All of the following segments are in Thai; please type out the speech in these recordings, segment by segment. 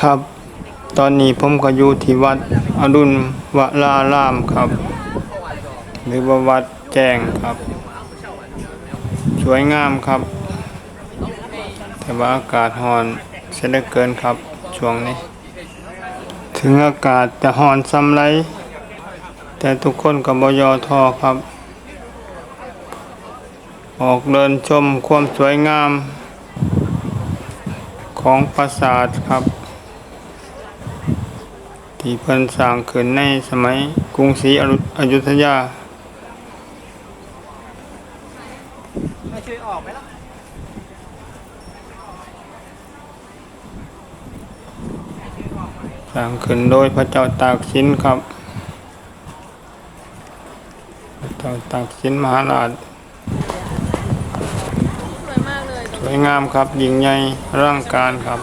ครับ ตอนนี้ผมก็อยู่ที่วัดอรุณวรารามครับ หรือว่าวัดแจ้งครับ สวยงามครับ แต่ว่าอากาศร้อนเสียเหลือเกินครับช่วงนี้ ถึงอากาศจะร้อนซ้ำไร แต่ทุกคนก็บยอทอครับ ออกเดินชมความสวยงามของปราสาทครับ ที่เพิ่นสร้างขึ้นในสมัยกรุงศรีอรุอยุธยาไม่ช่วยออกไหมล่ะสร้างขึ้นโดยพระเจ้าตากสินครับ พระเจ้าตากสินมหาราชสวยมากเลยตรงสวยงามครับยิ่งใหญ่ร่างการครับ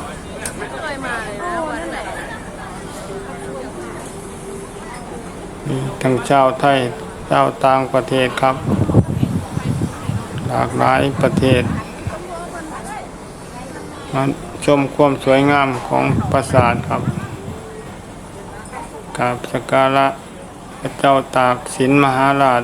ไม่เคยมาเลยนะวันไหน มี ทั้งชาวไทยเจ้าต่างประเทศครับ หลากหลายประเทศมาชมความสวยงามของปราสาทครับกราบสกการะพระเจ้าตากสินมหาราช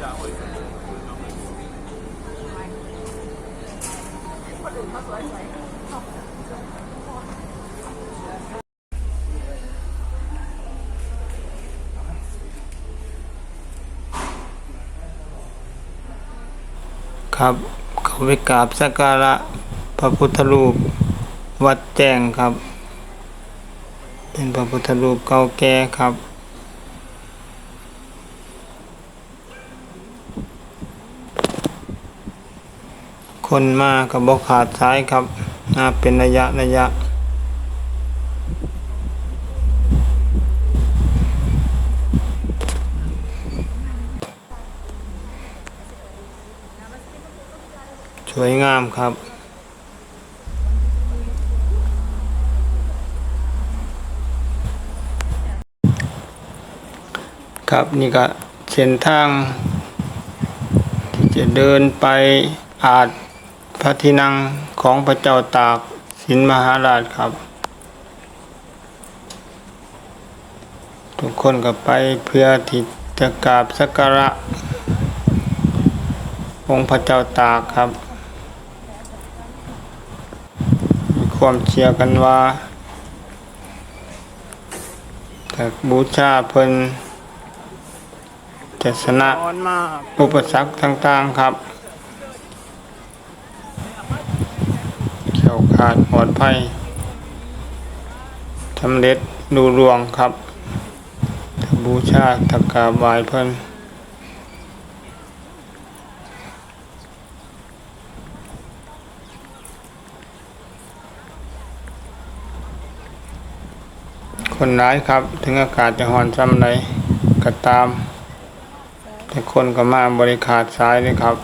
ครับเขาไปกราบสักการะพระพุทธรูปวัดแจ้งครับ เป็นพระพุทธรูปเก่าแก่ครับ คนมากับบกขาดซ้ายครับมาเป็นระยะระยะ สวยงามครับครับนี่ก็เส้นทางที่จะเดินไปอาจ พระที่นั่งของพระเจ้าตากสินมหาราชครับ ทุกคนก็ไปเพื่อที่จะกราบสักการะ องค์พระเจ้าตากครับมีความเชื่อกันว่าถ้าบูชาเพิ่นจะชนะร้อนมากอุปสรรคต่างๆครับ เขียวขาดปลอดภัยสำเร็จดูรวงครับถ้าบูชาถักาบไหว้เพิ่นคนร้ายครับ ถึงอากาศจะหอนซ้ำไรก็ตาม แต่คนก็มาบริขาดซ้ายเลยครับ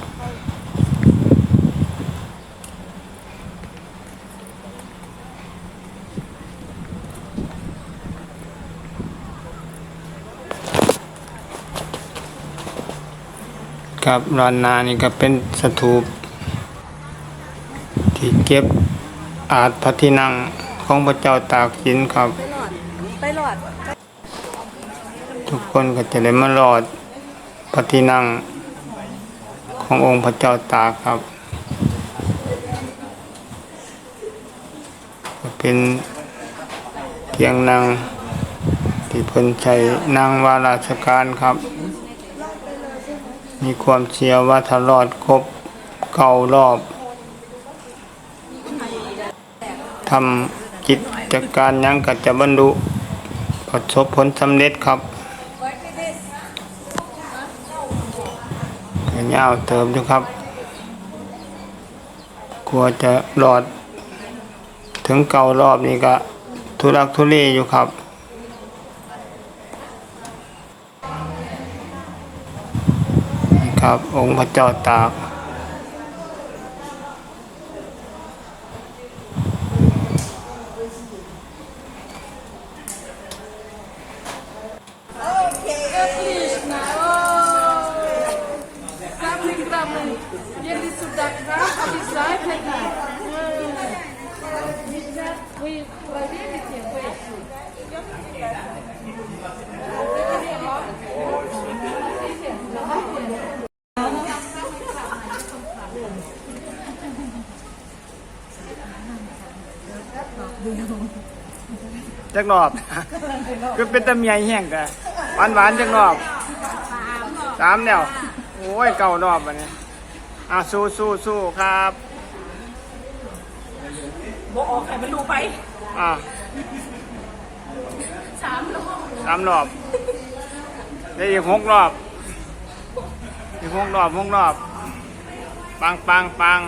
ครับรานนานี่ก็เป็นสถูป ที่เก็บอาจพระที่นั่งของพระเจ้าตากสินครับ ไปหลอดไปหลอดทุกคนก็จะได้มารอดพระที่นั่งขององค์พระเจ้าตากครับก็เป็นเตียงนั่งที่เพิ่นใช้นั่งว่าราชการครับ มีความเชื่อว่าถ้ารอดครบเก้ารอบทำกิจการยังก็จะบรรลุประสบผลสำเร็จครับก็ยาวเติมด้วยครับ กลัวจะหลอด ถึงเก่ารอบนี้ก็ทุรักทุเลอยู่ครับ ครับ องค์พระเจ้าตาก จักรอบคือเป็นตะเมียแห้งแต่หวานหวานๆจักรอบสามแนวโอ้ยเก่ารอบอันนี้อะสู้สู้สู้ครับโบออกใครไม่รู้ไป อะสามรอบสามรอบได้อีกหกรอบอีกหกรอบหกรอบ ปังปังปัง